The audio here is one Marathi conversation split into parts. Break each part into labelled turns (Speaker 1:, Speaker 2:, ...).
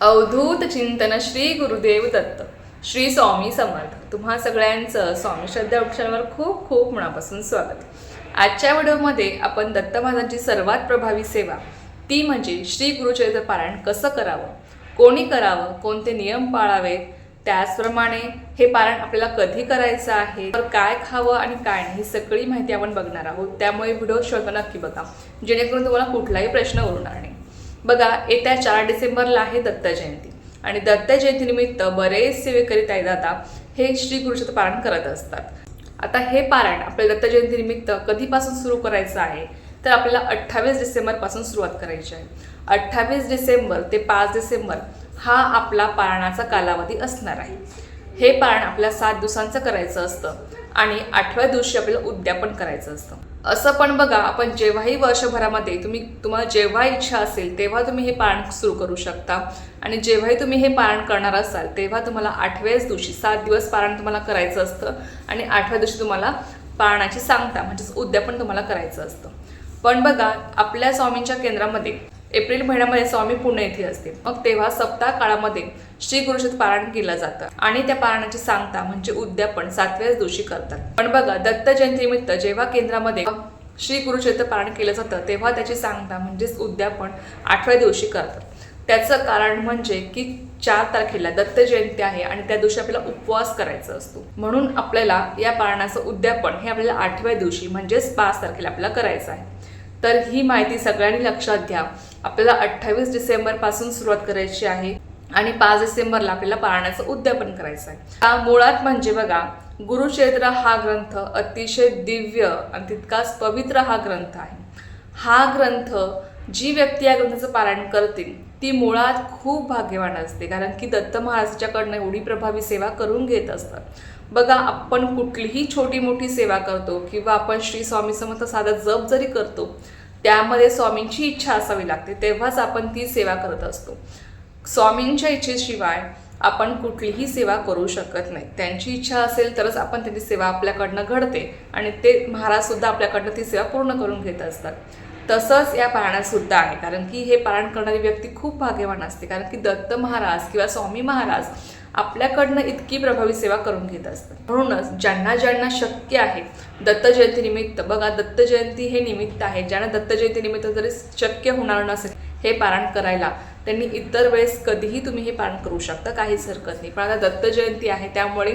Speaker 1: अवधूत चिंतन श्री गुरुदेव दत्त श्री स्वामी समर्थ. तुम्हा सगळ्यांचं स्वामी श्रद्धा वृक्षांवर खूप खूप मनापासून स्वागत. आजच्या व्हिडिओमध्ये आपण दत्त महाराजांची सर्वात प्रभावी सेवा ती म्हणजे श्री गुरुचरित्र पारायण कसं करावं कोणी करावं कोणते नियम पाळावेत त्याचप्रमाणे हे पारायण आपल्याला कधी करायचं आहे तर काय खावं आणि काय नाही ही सगळी माहिती आपण बघणार आहोत. त्यामुळे व्हिडिओ शेवट नक्की बघा. जेणेकरून तुम्हाला कुठलाही प्रश्न उरणार नाही. बघा येत्या चार डिसेंबरला आहे दत्त जयंती. आणि दत्त जयंतीनिमित्त बरेच सेवेकरी ताईदादा हे श्री गुरुचरित्र पारायण करत असतात. आता हे पारायण आपल्या दत्त जयंतीनिमित्त कधीपासून सुरू करायचं आहे? तर आपल्याला अठ्ठावीस डिसेंबरपासून सुरुवात करायची आहे. अठ्ठावीस डिसेंबर ते पाच डिसेंबर हा आपला पारणाचा कालावधी असणार आहे. हे पारण आपल्या सात दिवसांचं करायचं असतं. आणि आठव्या दिवशी आपल्याला उद्यापन करायचं असतं. असं पण बघा आपण जेव्हाही वर्षभरामध्ये तुम्ही तुम्हाला जेव्हा इच्छा असेल तेव्हा तुम्ही हे पारण सुरू करू शकता. आणि जेव्हाही तुम्ही हे पारण करणार असाल तेव्हा तुम्हाला आठव्याच दिवशी सात दिवस पारण तुम्हाला करायचं असतं आणि आठव्या दिवशी तुम्हाला पारणाची सांगता म्हणजेच उद्यापन तुम्हाला करायचं असतं. पण बघा आपल्या स्वामींच्या केंद्रामध्ये एप्रिल महिन्यामध्ये स्वामी पुणे येथे असते. मग तेव्हा सप्ताह काळामध्ये श्री गुरुशत पारायण केलं जातं. आणि त्या पारायणाची सांगता म्हणजे उद्यापन सातव्याच दिवशी करतात. पण बघा दत्त जयंतीनिमित्त जेव्हा केंद्रामध्ये श्री गुरुचरित्र पारायण केलं जातं तेव्हा त्याची सांगता म्हणजेच उद्यापन आठव्या दिवशी करतात. त्याचं कारण म्हणजे की चार तारखेला दत्त जयंती आहे आणि त्या दिवशी आपल्याला उपवास करायचा असतो. म्हणून आपल्याला या पारणाचं उद्यापन हे आपल्याला आठव्या दिवशी म्हणजेच पाच तारखेला आपल्याला करायचं आहे. तर ही माहिती सगळ्यांनी लक्षात घ्या. आपल्याला अठ्ठावीस डिसेंबरपासून सुरुवात करायची आहे आणि पाच डिसेंबरला आपल्याला पारण्याचं उद्यापन करायचं आहे. हा मुळात म्हणजे बघा गुरुचरित्र हा ग्रंथ अतिशय दिव्य आणि तितकाच पवित्र हा ग्रंथ आहे. हा ग्रंथ जी व्यक्ती या ग्रंथाचं पारायण करते ती मुळात खूप भाग्यवान असते. कारण की दत्त महाराजाच्याकडनं एवढी प्रभावी सेवा करून घेत असतात. बघा आपण कुठलीही छोटी मोठी सेवा करतो किंवा आपण श्री स्वामी समर्थ साधा जप जरी करतो त्यामध्ये स्वामींची इच्छा असावी लागते तेव्हाच आपण ती सेवा करत असतो. स्वामींच्या इच्छेशिवाय आपण कुठलीही सेवा करू शकत नाही. त्यांची इच्छा असेल तरच आपण त्यांची सेवा आपल्याकडनं घडते आणि ते महाराजसुद्धा आपल्याकडनं ती सेवा पूर्ण करून घेत असतात. तसंच या पारणातसुद्धा आहे कारण की हे पारण करणारी व्यक्ती खूप भाग्यवान असते कारण की दत्त महाराज किंवा स्वामी महाराज आपल्याकडनं इतकी प्रभावी सेवा करून घेत असतात. म्हणूनच ज्यांना ज्यांना शक्य आहे दत्त बघा दत्त जयंती हे निमित्त आहे. ज्यांना दत्त जयंतीनिमित्त जरी शक्य होणार नसेल हे पारण करायला त्यांनी इतर वेळेस कधीही तुम्ही हे पारण करू शकता काहीच हरकत नाही. पण आता दत्त जयंती आहे त्यामुळे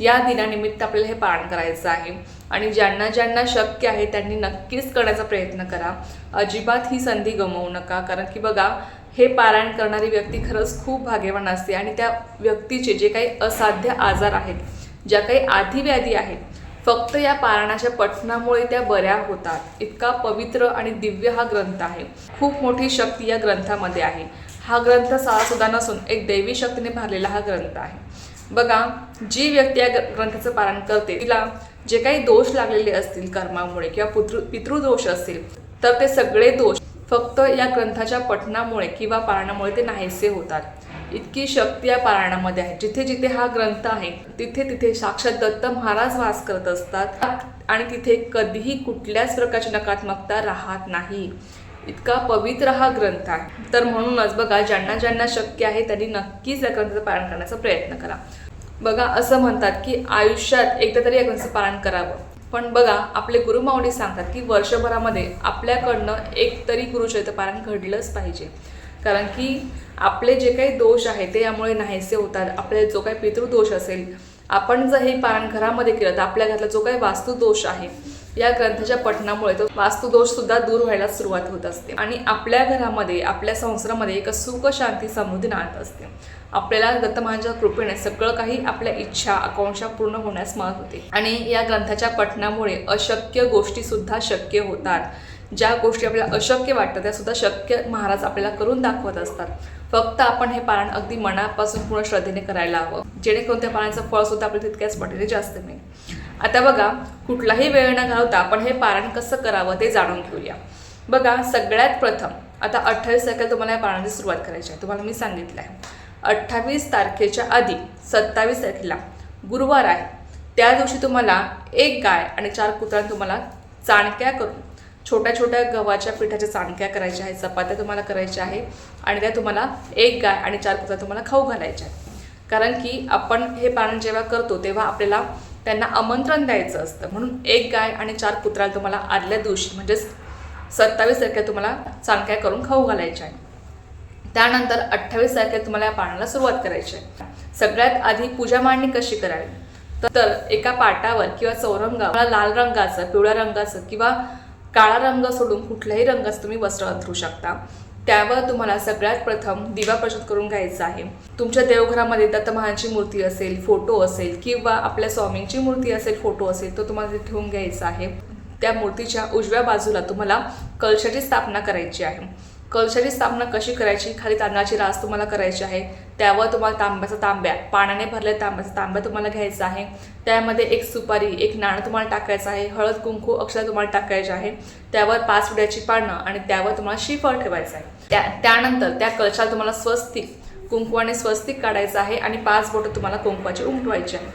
Speaker 1: या दिनानिमित्त आपल्याला हे पारण करायचं आहे. आणि ज्यांना ज्यांना शक्य आहे त्यांनी नक्कीच करण्याचा प्रयत्न करा. अजिबात ही संधी गमवू नका. कारण की बघा हे पारायण करणारी व्यक्ती खरंच खूप भाग्यवान असते आणि त्या व्यक्तीचे जे काही असाध्य आजार आहेत ज्या काही आधिव्याधी आहेत फक्त या पारायणाच्या पठणामुळे त्या बऱ्या होतात. इतका पवित्र आणि दिव्य हा ग्रंथ आहे. खूप मोठी शक्ती या ग्रंथामध्ये आहे. हा ग्रंथ साळासुद्धा नसून एक दैवी शक्तीने भरलेला हा ग्रंथ आहे. बघा जी व्यक्ती या ग्र- ग्रंथाचं पारायण करते तिला जे काही दोष लागलेले असतील कर्मामुळे किंवा पितृ पितृदोष असतील तर ते सगळे दोष फक्त या ग्रंथाच्या पठणामुळे किंवा पारायणामुळे ते नाहीसे होतात. इतकी शक्ती या पारायणामध्ये आहे. जिथे जिथे हा ग्रंथ आहे तिथे तिथे साक्षात दत्त महाराज वास करत असतात आणि तिथे कधीही कुठल्याच प्रकारची नकारात्मकता राहत नाही. इतका पवित्र हा ग्रंथ आहे. तर म्हणूनच बघा ज्यांना ज्यांना शक्य आहे त्यांनी नक्कीच या ग्रंथाचं पालन करण्याचा प्रयत्न करा. बघा असं म्हणतात की आयुष्यात एकदा तरी या ग्रंथाचं पालन करावं. पण बघा आपले गुरुमाऊली सांगतात की वर्षभरामध्ये आपल्याकडनं एक तरी गुरुचरित्र घडलंच पाहिजे. कारण की आपले जे काही दोष आहे ते यामुळे नाहीसे होतात. आपले जो काही पितृदोष असेल आपण जर हे पारायण घरामध्ये केलं तर आपल्या घरातला जो काही वास्तुदोष आहे या ग्रंथाच्या पठणामुळे तो वास्तुदोष सुद्धा दूर व्हायला सुरुवात होत असते. आणि आपल्या घरामध्ये आपल्या संसारामध्ये एक सुख शांती समृद्धी नांदत असते. आपल्याला दत्त कृपेने सगळं काही आपल्या इच्छा आकांक्षा पूर्ण होण्यास मदत होते. आणि या ग्रंथाच्या पठणामुळे अशक्य गोष्टी सुद्धा शक्य होतात. ज्या गोष्टी आपल्याला अशक्य वाटतात त्या सुद्धा शक्य महाराज आपल्याला करून दाखवत असतात. फक्त आपण हे पारायण अगदी मनापासून पूर्ण श्रद्धेने करायला हवं. जेणेकरून त्या पाण्याचं फळ सुद्धा आपल्याला तितक्याच पटीने जास्त मिळेल. आता बघा कुठलाही वेळ न घालवता आपण हे पारण कसं करावं ते जाणून घेऊया. बघा सगळ्यात प्रथम आता अठ्ठावीस तारखेला तुम्हाला या पारणाची सुरुवात करायची आहे. तुम्हाला मी सांगितलं आहे अठ्ठावीस तारखेच्या आधी सत्तावीस तारखेला गुरुवार आहे. त्या दिवशी तुम्हाला एक गाय आणि चार कुत्रा तुम्हाला चाणक्या करून छोट्या छोट्या गव्हाच्या पिठाच्या चाणक्या करायच्या आहेत चपात्या तुम्हाला करायच्या आहे आणि त्या तुम्हाला एक गाय आणि चार कुत्रा तुम्हाला खाऊ घालायच्या आहेत. कारण की आपण हे पारण जेव्हा करतो तेव्हा आपल्याला त्यांना आमंत्रण द्यायचं असतं. म्हणून एक गाय आणि चार कुत्र्याला तुम्हाला आदल्या दिवशी म्हणजेच सत्तावीस तारखेला तुम्हाला चाणक्या करून खाऊ घालायच्या आहे त्यानंतर अठ्ठावीस तारखेला तुम्हाला या पाण्याला सुरुवात करायची आहे. सगळ्यात आधी पूजा मांडणी कशी करावी? तर- तर एका पाटावर किंवा चौरंगावर लाल रंगाचं पिवळ्या रंगाचं किंवा काळा रंग सोडून कुठल्याही रंगाचं तुम्ही वस्त्र अंथरू शकता. त्यावर तुम्हाला सगळ्यात प्रथम दिवा प्रज्वलित करून घ्यायचा आहे. तुमच्या देवघरामध्ये दत्त मूर्ती असेल फोटो असेल किंवा आपल्या स्वामींची मूर्ती असेल फोटो असेल तो तुम्हाला ठेवून घ्यायचा आहे. त्या मूर्तीच्या उजव्या बाजूला तुम्हाला कलशाची स्थापना करायची आहे. कलशाची स्थापना कशी करायची? खाली तांदळाची रास तुम्हाला करायची आहे. त्यावर तुम्हाला तांब्याचा तांब्या पाण्याने भरलेला तांब्याचा तांब्या तुम्हाला घ्यायचा आहे. त्यामध्ये एक सुपारी एक नाणं तुम्हाला टाकायचं आहे. हळद कुंकू अक्षर तुम्हाला टाकायचे आहे. त्यावर पाच विड्याची पानं आणि त्यावर तुम्हाला शिफळ ठेवायचं आहे. त्या त्यानंतर त्या कलशाला तुम्हाला स्वस्तिक कुंकू आणि स्वस्तिक काढायचं आहे आणि पाच बोटं तुम्हाला कुंकवाची उमटवायची आहे.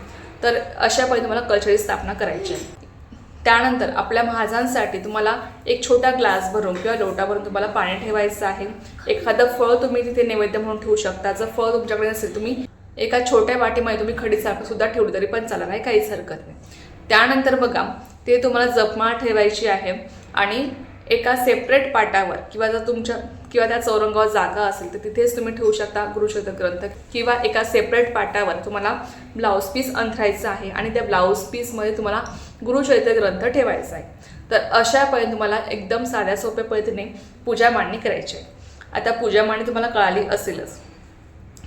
Speaker 1: तर अशा पद्धतीने तुम्हाला कल्चरची स्थापना करायची आहे. त्यानंतर आपल्या महाजांसाठी तुम्हाला एक छोटा ग्लास भरून किंवा लोटा भरून तुम्हाला पाणी ठेवायचं आहे. एखादं फळ तुम्ही तिथे नैवेद्य म्हणून ठेवू शकता. जर फळ तुमच्याकडे नसेल तुम्ही एका छोट्या वाटीमध्ये तुम्ही खडीसारखं सुद्धा ठेवली तरी पण चालणार आहे काहीच हरकत नाही. त्यानंतर बघा ते तुम्हाला जपमाळ ठेवायची आहे आणि एका सेपरेट पाटावर किंवा जर तुमच्या किंवा त्या चौरंगावर जागा असेल तर तिथेच तुम्ही ठेवू शकता गुरुशोध ग्रंथ किंवा एका सेपरेट पाटावर तुम्हाला ब्लाऊज पीस अंथरायचं आहे आणि त्या ब्लाऊज पीसमध्ये तुम्हाला गुरुचरित्र ग्रंथ ठेवायचा आहे. तर अशा पद्धतीने तुम्हाला एकदम साध्या सोप्या पद्धतीने पूजा मांडणी करायची आहे. आता पूजा मांडणी तुम्हाला कळाली असेलच.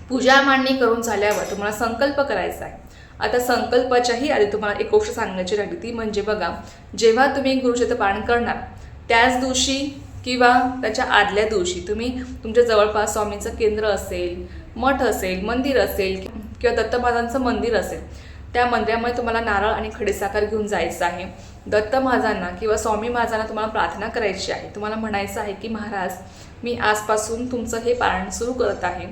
Speaker 1: पूजा मांडणी करून झाल्यावर तुम्हाला संकल्प करायचा आहे. आता संकल्पाच्याही आधी तुम्हाला एक गोष्ट सांगायची राहिली ती म्हणजे बघा जेव्हा तुम्ही गुरुचरित्र पारण करणार त्याच दिवशी किंवा त्याच्या आदल्या दिवशी तुम्ही तुमच्या जवळपास स्वामींचं केंद्र असेल मठ असेल मंदिर असेल किंवा दत्त मंदिर असेल त्या मंदिरामध्ये तुम्हाला नारळ आणि खडीसाखर घेऊन जायचं आहे. दत्त महाजांना किंवा स्वामी महाजांना तुम्हाला प्रार्थना करायची आहे. तुम्हाला म्हणायचं आहे की महाराज मी आजपासून तुमचं हे पारायण सुरू करत आहे.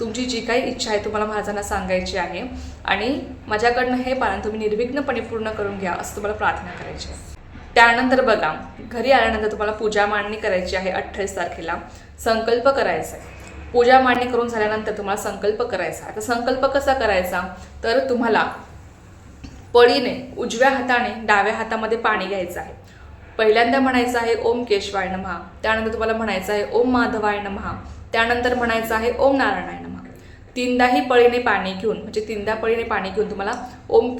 Speaker 1: तुमची जी काही इच्छा आहे तुम्हाला महाराजांना सांगायची आहे. आणि माझ्याकडनं हे पालन तुम्ही निर्विघ्नपणे पूर्ण करून घ्या असं तुम्हाला प्रार्थना करायची आहे. त्यानंतर बघा घरी आल्यानंतर तुम्हाला पूजा मांडणी करायची आहे अठ्ठावीस तारखेला. संकल्प करायचा आहे. पूजा मांडणी करून झाल्यानंतर तुम्हाला संकल्प करायचा आहे. आता संकल्प कसा करायचा? तर तुम्हाला पळीने उजव्या हाताने डाव्या हातामध्ये पाणी घ्यायचं आहे. पहिल्यांदा म्हणायचं आहे ओम केशवाय नमहा त्यानंतर तुम्हाला म्हणायचं आहे ओम माधवाय नमहा त्यानंतर म्हणायचं आहे ओम नारायणाय नमहा तीनदाही पळीने पाणी घेऊन म्हणजे तीनदा पळीने पाणी घेऊन तुम्हाला ओम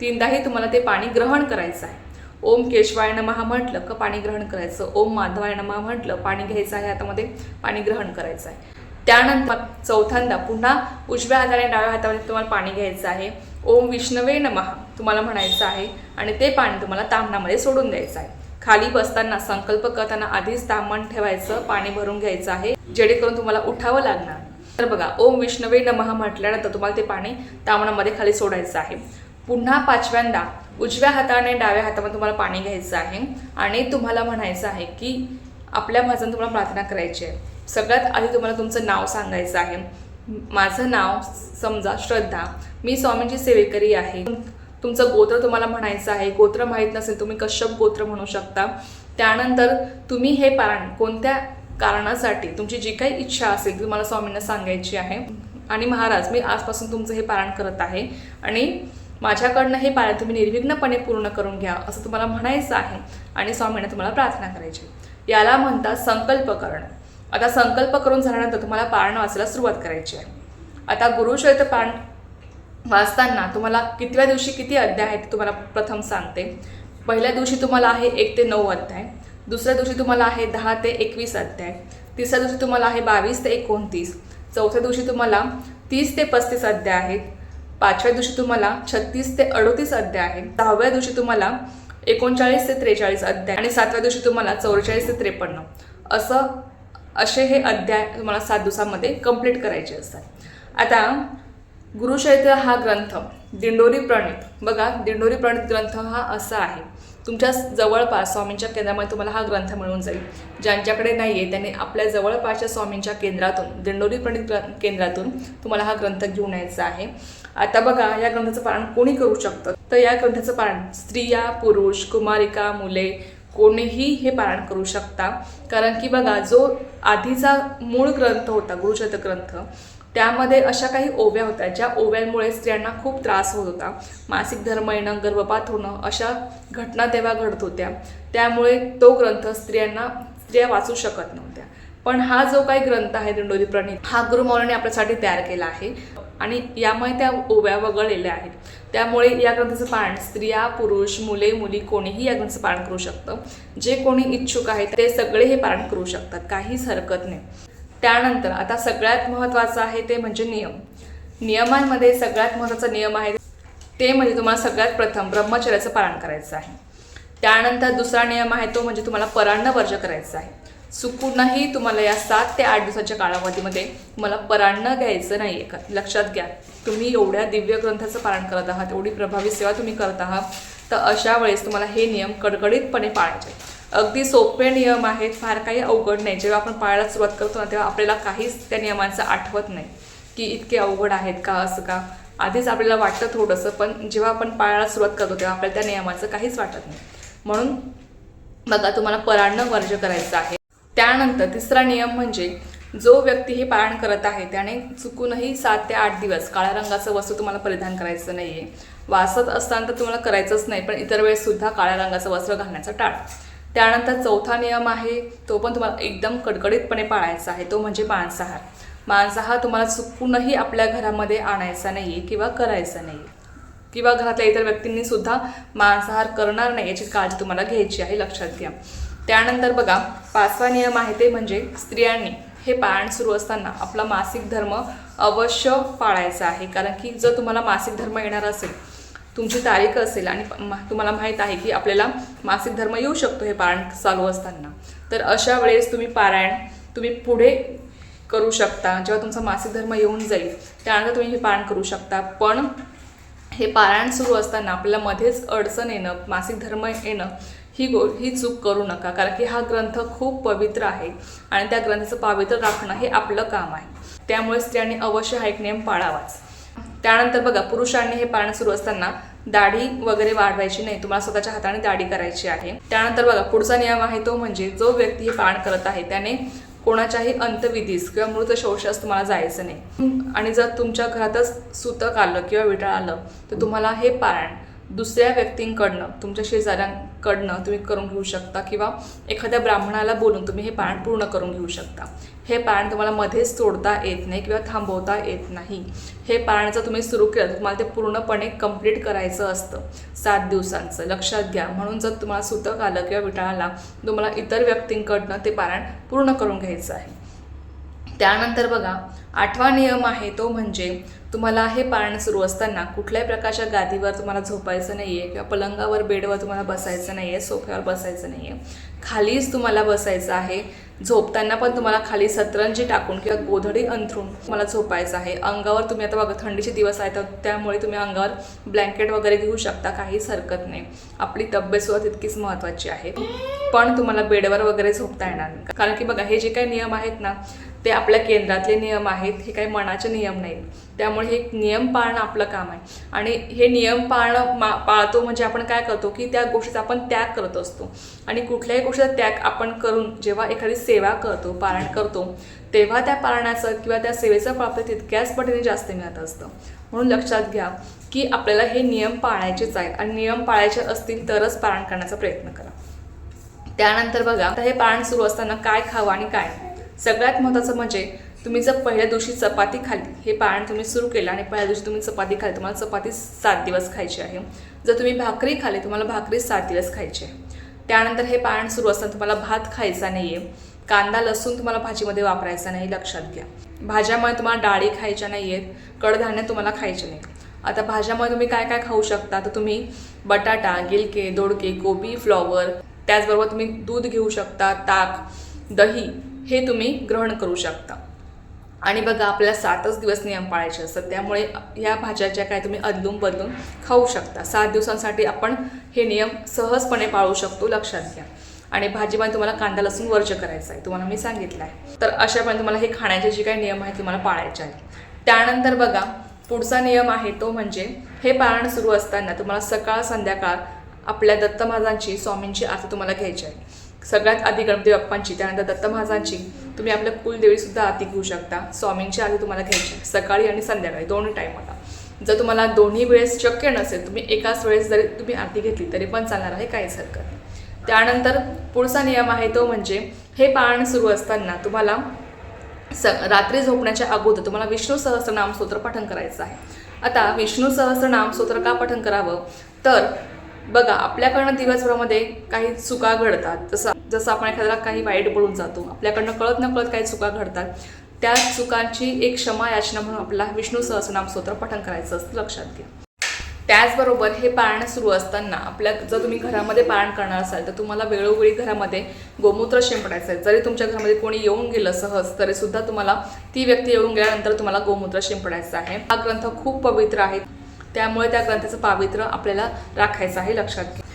Speaker 1: तीनदाही तुम्हाला ते पाणी ग्रहण करायचं आहे. ओम केशवाय नमहा म्हटलं का पाणी ग्रहण करायचं? ओम माधवाय नमहा म्हटलं पाणी घ्यायचं आहे हातामध्ये पाणी ग्रहण करायचं आहे. त्यानंतर चौथ्यांदा पुन्हा उजव्या हाताने डाव्या हातामध्ये तुम्हाला पाणी घ्यायचं आहे. ओम विष्णवे नमहा तुम्हाला म्हणायचं आहे आणि ते पाणी तुम्हाला तामणामध्ये सोडून द्यायचं आहे. खाली बसताना संकल्प करताना आधीच तामण ठेवायचं पाणी भरून घ्यायचं आहे जेणेकरून तुम्हाला उठावं लागणार. तर बघा ओम विष्णवे नमहा म्हटल्यानंतर तुम्हाला ते पाणी तामणामध्ये खाली सोडायचं आहे. पुन्हा पाचव्यांदा उजव्या हाताने डाव्या हातामध्ये तुम्हाला पाणी घ्यायचं आहे आणि तुम्हाला म्हणायचं आहे की आपल्या माझं तुम्हाला प्रार्थना करायची आहे. सगळ्यात आधी तुम्हाला तुमचं नाव सांगायचं आहे. माझं नाव समजा श्रद्धा. मी स्वामींची सेवेकरी आहे. तुमचं गोत्र तुम्हाला म्हणायचं आहे. गोत्र माहीत नसेल तुम्ही कश्यप गोत्र म्हणू शकता. त्यानंतर तुम्ही हे पारण कोणत्या कारणासाठी तुमची जी काही इच्छा असेल ती तुम्हाला स्वामींना सांगायची आहे. आणि महाराज मी आजपासून तुमचं हे पारण करत आहे. आणि माझ्याकडनं हे पारण तुम्ही निर्विघ्नपणे पूर्ण करून घ्या असं तुम्हाला म्हणायचं आहे. आणि स्वामींना तुम्हाला प्रार्थना करायची याला म्हणतात संकल्प करणं आता संकल्प करून झाल्यानंतर तुम्हाला पारण वाचायला सुरुवात करायची आहे. आता गुरुचरित्र पारण वाचताना तुम्हाला कितव्या दिवशी किती अध्याय आहेत ते तुम्हाला प्रथम सांगते. पहिल्या दिवशी तुम्हाला आहे एक ते नऊ अध्याय दुसऱ्या दिवशी तुम्हाला आहे दहा ते एकवीस अध्याय तिसऱ्या दिवशी तुम्हाला आहे बावीस ते एकोणतीस चौथ्या दिवशी तुम्हाला तीस ते पस्तीस अध्याय आहेत पाचव्या दिवशी तुम्हाला छत्तीस ते अडोतीस अध्याय आहेत दहाव्या दिवशी तुम्हाला एकोणचाळीस ते त्रेचाळीस अध्याय आणि सातव्या दिवशी तुम्हाला चौवेचाळीस ते त्रेपन्न. असं असे हे अध्याय तुम्हाला सात दिवसामध्ये कंप्लीट करायचे असतात. आता गुरुचरित्र हा ग्रंथ दिंडोरी प्रणित. बघा दिंडोरी प्रणित ग्रंथ हा असा आहे. तुमच्या जवळपास स्वामींच्या केंद्रामध्ये तुम्हाला हा ग्रंथ मिळून जाईल. ज्यांच्याकडे नाही आहे त्यांनी आपल्या जवळपासच्या स्वामींच्या केंद्रातून दिंडोरी प्रणित केंद्रातून तुम्हाला हा ग्रंथ घेऊन यायचा आहे. आता बघा या ग्रंथाचं पारण कोणी करू शकतं? तर या ग्रंथाचं पारण स्त्रिया पुरुष कुमारिका मुले कोणीही हे पारायण करू शकता. कारण की बघा जो आधीचा मूळ ग्रंथ होता गुरुशत ग्रंथ त्यामध्ये अशा काही ओव्या होत्या ज्या ओव्यांमुळे स्त्रियांना खूप त्रास होत होता. मासिक धर्म येणं गर्भपात होणं अशा घटना तेव्हा घडत होत्या. त्यामुळे तो ग्रंथ स्त्रियांना स्त्रिया वाचू शकत नव्हत्या. पण हा जो काही ग्रंथ आहे दिंडोरी प्रणित हा गुरुमौलाने आपल्यासाठी तयार केला आहे. आणि यामुळे त्या ओव्या वगळलेल्या आहेत. त्यामुळे या ग्रंथाचं पारण स्त्रिया पुरुष मुले मुली कोणीही या ग्रंथाचं पारण करू शकतं. जे कोणी इच्छुक आहेत ते सगळे हे पारण करू शकतात. काहीच हरकत नाही. त्यानंतर आता सगळ्यात महत्त्वाचं आहे ते म्हणजे नियम. नियमांमध्ये सगळ्यात महत्त्वाचा नियम आहे ते म्हणजे तुम्हाला सगळ्यात प्रथम ब्रह्मचर्याचं पालन करायचं आहे. त्यानंतर दुसरा नियम आहे तो म्हणजे तुम्हाला परान्न वर्ज करायचा आहे. चुकूनही तुम्हाला या सात ते आठ दिवसाच्या कालावधीमध्ये तुम्हाला परान्न घ्यायचं नाही आहे का लक्षात घ्या. तुम्ही एवढ्या दिव्य ग्रंथाचं पालन करत आहात एवढी प्रभावी सेवा तुम्ही करत आहात तर अशा वेळेस तुम्हाला हे नियम कडकडीतपणे पाळायचे. अगदी सोपे नियम आहेत फार काही अवघड नाही. जेव्हा आपण पाळायला सुरुवात करतो ना तेव्हा आपल्याला काहीच त्या नियमांचं आठवत नाही की इतके अवघड आहेत का असं का. आधीच आपल्याला वाटतं थोडंसं पण जेव्हा आपण पाळायला सुरुवात करतो तेव्हा आपल्याला त्या नियमाचं काहीच वाटत नाही. म्हणून बघा तुम्हाला परान्न वर्ज करायचं आहे. त्यानंतर तिसरा नियम म्हणजे जो व्यक्ती हे पारायण करत आहे त्याने चुकूनही सात ते आठ दिवस काळ्या रंगाचं वस्तू तुम्हाला परिधान करायचं नाही आहे वासत असताना तर तुम्हाला करायचंच नाही पण इतर वेळेससुद्धा काळ्या रंगाचं वस्त्र घालण्याचं टाळ. त्यानंतर चौथा नियम आहे तो पण तुम्हाला एकदम कडकडीतपणे पाळायचा आहे तो म्हणजे मांसाहार. मांसाहार तुम्हाला चुकूनही आपल्या घरामध्ये आणायचा नाही आहे किंवा करायचा नाही किंवा घरातल्या इतर व्यक्तींनी सुद्धा मांसाहार करणार नाही याची काळजी तुम्हाला घ्यायची आहे लक्षात घ्या. त्यानंतर बघा पाचवा नियम आहे ते म्हणजे स्त्रियांनी हे पाळण सुरू असताना आपला मासिक धर्म अवश्य पाळायचा आहे. कारण की जर तुम्हाला मासिक धर्म येणार असेल तुमची तारीख असेल आणि मा- तुम्हाला माहीत आहे की आपल्याला मासिक धर्म येऊ शकतो हे पारायण चालू असताना. तर अशा वेळेस तुम्ही पारायण तुम्ही पुढे करू शकता. जेव्हा तुमचा मासिक धर्म येऊन जाईल त्यानंतर तुम्ही हे पारायण करू शकता. पण हे पारायण सुरू असताना आपल्याला मध्येच अडचण येणं मासिक धर्म येणं ही गो ही चूक करू नका कारण की हा ग्रंथ खूप पवित्र आहे आणि त्या ग्रंथाचं पावित्र्य राखणं हे आपलं काम आहे. त्यामुळे स्त्रियांनी अवश्य हा एक नियम पाळावाच. त्यानंतर बघा पुरुषांनी हे पाळणं सुरू असताना दाढी वगैरे वाढवायची नाही तुम्हाला स्वतःच्या हाताने दाढी करायची आहे. त्यानंतर बघा पुढचा नियम आहे तो म्हणजे जो व्यक्ती हे पाळण करत आहे त्याने कोणाच्याही अंतविधीस किंवा मृत शौचास तुम्हाला जायचं नाही. आणि जर तुमच्या घरातच सुतक आलं किंवा विटाळ आलं तर तुम्हाला हे पाळण दुसऱ्या व्यक्तींकडनं तुमच्या कडनं तुम्ही करून घेऊ शकता किंवा एखाद्या ब्राह्मणाला बोलून तुम्ही हे पारायण पूर्ण करून घेऊ शकता. हे पारायण तुम्हाला मध्येच तोडता येत नाही किंवा थांबवता येत नाही. हे पारायण जर तुम्ही सुरू केलं तर तुम्हाला ते पूर्णपणे कंप्लीट करायचं असतं. सात दिवसांचं. लक्षात घ्या. म्हणून जर तुम्हाला सुतक आलं किंवा विटाळाला तुम्हाला इतर व्यक्तींकडनं ते पारायण पूर्ण करून घ्यायचं आहे. त्यानंतर बघा आठवा नियम आहे तो म्हणजे तुम्हाला हे पाळणं सुरू असताना कुठल्याही प्रकारच्या गादीवर तुम्हाला झोपायचं नाही आहे किंवा पलंगावर बेडवर तुम्हाला बसायचं नाही आहे सोफ्यावर बसायचं नाही आहे खालीच तुम्हाला बसायचं आहे. झोपताना पण तुम्हाला खाली सतरंजी टाकून किंवा गोधडी अंथरून तुम्हाला झोपायचं आहे. अंगावर तुम्ही आता बघा थंडीचे दिवस आहेत तर त्यामुळे तुम्ही अंगावर ब्लँकेट वगैरे घेऊ शकता काहीच हरकत नाही. आपली तब्येतसुद्धा तितकीच महत्त्वाची आहे. पण तुम्हाला बेडवर वगैरे झोपता येणार नाही. कारण की बघा हे जे काही नियम आहेत ना ते आपल्या केंद्रातले नियम आहेत हे काही मनाचे नियम नाहीत. त्यामुळे हे नियम पाळणं आपलं काम आहे. आणि हे नियम पाळणं मा पाळतो म्हणजे आपण काय करतो की त्या गोष्टीचा आपण त्याग करत असतो. आणि कुठल्याही गोष्टीचा त्याग आपण करून जेव्हा एखादी सेवा करतो पारण करतो तेव्हा त्या पाळण्याचं किंवा त्या सेवेचं फळ तितक्याच पटीने जास्त मिळत असतं. म्हणून लक्षात घ्या की आपल्याला हे नियम पाळायचेच आहेत आणि नियम पाळायचे असतील तरच पारायण करण्याचा प्रयत्न करा. त्यानंतर बघा आता हे पारायण सुरू असताना काय खावं आणि काय नाही. सगळ्यात महत्त्वाचं म्हणजे तुम्ही जर पहिल्या दिवशी चपाती खाल्ली हे पाळण तुम्ही सुरू केलं आणि पहिल्या दिवशी तुम्ही चपाती खाली तुम्हाला चपाती सात दिवस खायची आहे. जर तुम्ही भाकरी खाल्ली तुम्हाला भाकरी सात दिवस खायची आहे. त्यानंतर हे पाळण सुरू असताना तुम्हाला भात खायचा नाही आहे कांदा लसूण तुम्हाला भाजीमध्ये वापरायचा नाही लक्षात घ्या. भाज्यामुळे तुम्हाला डाळी खायच्या नाही आहेत कडधान्य तुम्हाला खायचे नाही आता भाज्यामध्ये तुम्ही काय काय खाऊ शकता? तर तुम्ही बटाटा गिलके दोडके कोबी फ्लॉवर त्याचबरोबर तुम्ही दूध घेऊ शकता ताक दही हे तुम्ही ग्रहण करू शकता. आणि बघा आपल्याला सातच दिवस नियम पाळायचे असतात. त्यामुळे ह्या भाज्या ज्या काय तुम्ही अदलून बदलून खाऊ शकता. सात दिवसांसाठी आपण हे नियम सहजपणे पाळू शकतो लक्षात घ्या. आणि भाजीमध्ये तुम्हाला कांदा लसूण वर्ज करायचा आहे. तुम्हाला मी सांगितलं आहे. तर अशापणे तुम्हाला हे खाण्याचे जे काही नियम आहेत तुम्हाला पाळायचे आहेत. त्यानंतर बघा पुढचा नियम आहे तो म्हणजे हे पारायण सुरू असताना तुम्हाला सकाळ संध्याकाळ आपल्या दत्त महाराजांची स्वामींची आरती तुम्हाला घ्यायची आहे. सगळ्यात आधी गणपती बाप्पांची त्यानंतर दत्त महाराजांची तुम्ही आपल्या कुलदेवीसुद्धा आरती घेऊ शकता. स्वामींची आरती तुम्हाला घ्यायची सकाळी आणि संध्याकाळी दोन्ही टायमाला जर तुम्हाला दोन्ही वेळेस शक्य नसेल तुम्ही एकाच वेळेस जरी तुम्ही आरती घेतली तरी पण चालणार आहे काहीच हरकत नाही. त्यानंतर पुढचा नियम आहे तो म्हणजे हे पारायण सुरू असताना तुम्हाला स रात्री झोपण्याच्या अगोदर तुम्हाला विष्णू सहस्रनाम स्तोत्र पठण करायचं आहे. आता विष्णू सहस्रनाम स्तोत्र का पठण करावं? तर बघा आपल्याकडनं दिवसभरामध्ये काही चुका घडतात. जसं जसं आपण एखाद्याला काही वाईट बोलून जातो आपल्याकडनं कळत न कळत काही चुका घडतात. त्या चुकांची एक क्षमा याचना म्हणून आपला विष्णू सहस्रनाम स्तोत्र पठण करायचं असतं. लक्षात घ्या. त्याचबरोबर हे पाळणं सुरू असताना आपल्या जर तुम्ही घरामध्ये पाळण करणार असाल तर तुम्हाला वेळोवेळी घरामध्ये गोमूत्र शिंपडायचं आहे जरी तुमच्या घरामध्ये कोणी येऊन गेलं सहज तरी सुद्धा तुम्हाला ती व्यक्ती येऊन गेल्यानंतर तुम्हाला गोमूत्र शिंपडायचं आहे. हा ग्रंथ खूप पवित्र आहे. त्यामुळे त्या ग्रंथाचं पावित्र्य आपल्याला राखायचं आहे लक्षात घ्या.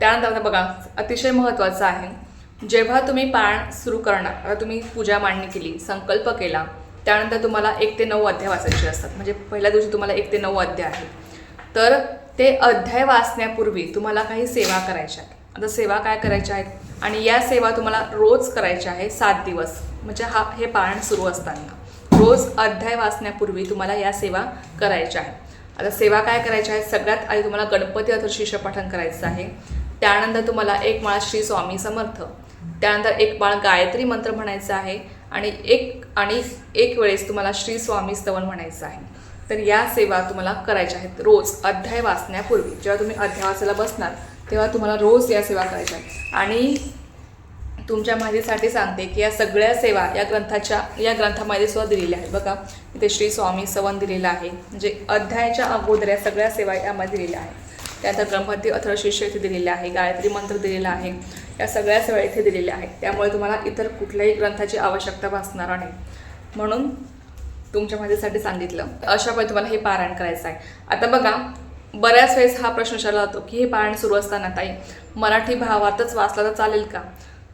Speaker 1: त्यानंतर आता बघा अतिशय महत्त्वाचं आहे जेव्हा तुम्ही पारायण सुरू करणार आता तुम्ही पूजा मांडणी केली संकल्प केला त्यानंतर तुम्हाला एक ते नऊ अध्याय वाचायचे असतात. म्हणजे पहिल्या दिवशी तुम्हाला एक ते नऊ अध्याय आहेत. तर ते अध्याय वाचण्यापूर्वी तुम्हाला काही सेवा करायच्या आहेत. आता सेवा काय करायच्या आहेत? आणि या सेवा तुम्हाला रोज करायच्या आहे सात दिवस. म्हणजे हा हे पारायण सुरू असताना. रोज अध्याय वाचण्यापूर्वी तुम्हाला या सेवा करायच्या आहेत. आता सेवा काय करायच्या आहेत? सगळ्यात आधी तुम्हाला गणपती अथर्शीष पठण करायचं आहे. त्यानंतर तुम्हाला एक माळ श्री स्वामी समर्थ. त्यानंतर एक माळ गायत्री मंत्र म्हणायचा आहे आणि एक आणि एक वेळेस तुम्हाला श्री स्वामी स्तवन म्हणायचं आहे. तर या सेवा तुम्हाला करायच्या आहेत रोज अध्याय वाचण्यापूर्वी. जेव्हा तुम्ही अध्याय वाचायला बसणार तेव्हा तुम्हाला रोज या सेवा करायच्या आहेत. आणि तुमच्या माहितीसाठी सांगते की या सगळ्या सेवा या ग्रंथाच्या या ग्रंथामध्ये सुद्धा दिलेल्या आहेत. बघा इथे श्री स्वामी सवन दिलेलं आहे. म्हणजे अध्यायाच्या अगोदर या सगळ्या सेवा यामध्ये दिलेल्या आहेत. त्यानंतर ब्रह्मती अथर्शिष्य इथे दिलेले आहे गायत्री मंत्र दिलेला आहे. या सगळ्या सेवा इथे दिलेल्या आहेत. त्यामुळे तुम्हाला इतर कुठल्याही ग्रंथाची आवश्यकता भासणार नाही. म्हणून तुमच्या माहितीसाठी सांगितलं. अशा तुम्हाला हे पारायण करायचं आहे. आता बघा बऱ्याच वेळेस हा प्रश्न विचारला जातो की हे पारायण सुरू असताना ताई मराठी भावातच वाचला तर चालेल का?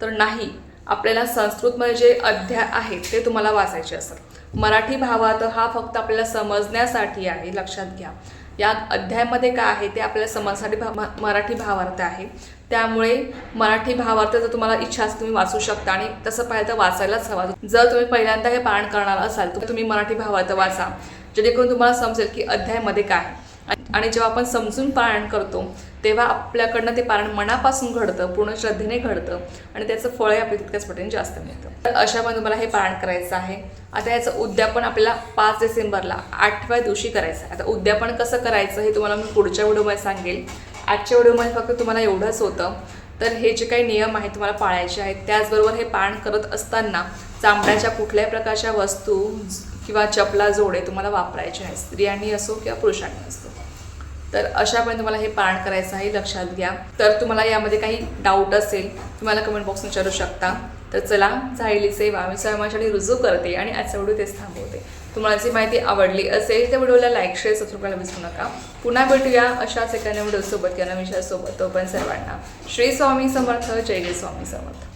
Speaker 1: तर नाही आपल्याला संस्कृतमध्ये जे अध्याय आहेत ते तुम्हाला वाचायचे असतात. मराठी भावात हा फक्त आपल्याला समजण्यासाठी आहे लक्षात घ्या. या अध्यायामध्ये काय आहे ते आपल्याला समजण्यासाठी भा मराठी भावार्थ आहे. त्यामुळे मराठी भावार्थ जर तुम्हाला इच्छा असेल तुम्ही वाचू शकता आणि तसं पाहिलं तर वाचायलाच हवा. जर तुम्ही पहिल्यांदा हे पारण करणार असाल तर तुम्ही मराठी भावार्थ वाचा जेणेकरून तुम्हाला समजेल की अध्यायामध्ये काय आहे. आणि- आणि जेव्हा आपण समजून पारायण करतो तेव्हा आपल्याकडनं ते पारण मनापासून घडतं पूर्ण श्रद्धेने घडतं आणि त्याचं फळ आपल्या तितक्याच पटीने जास्त मिळतं. तर अशा तुम्हाला हे पारण करायचं आहे. आता याचं उद्यापन आपल्याला पाच डिसेंबरला आठव्या दिवशी करायचं आहे. आता उद्यापन कसं करायचं हे तुम्हाला मी पुढच्या व्हिडिओमध्ये सांगेल. आजच्या व्हिडिओमध्ये फक्त तुम्हाला एवढंच होतं. तर हे जे काही नियम आहेत तुम्हाला पाळायचे आहेत. त्याचबरोबर हे पारायण करत असताना चांबड्याच्या कुठल्याही प्रकारच्या वस्तू किंवा चपला जोडे तुम्हाला वापरायचे आहेत. स्त्रियांनी असो किंवा पुरुषांनी असो. तर अशापर्यंत तुम्हाला हे पारायण करायचं आहे लक्षात घ्या. तर तुम्हाला यामध्ये काही डाऊट असेल तुम्हाला कमेंट बॉक्स विचारू शकता. तर चला झालेली सेवा मी स्वयंसाठी रुजू करते आणि आजचा व्हिडिओ तेच थांबवते. तुम्हाला जी माहिती आवडली असेल तर व्हिडिओला लाईक शेअर सबस्क्राईब करायला विसरू नका. पुन्हा भेटूया अशाच एका व्हिडिओसोबत या नवीन सोबत पण सर्वांना श्री स्वामी समर्थ जय स्वामी समर्थ.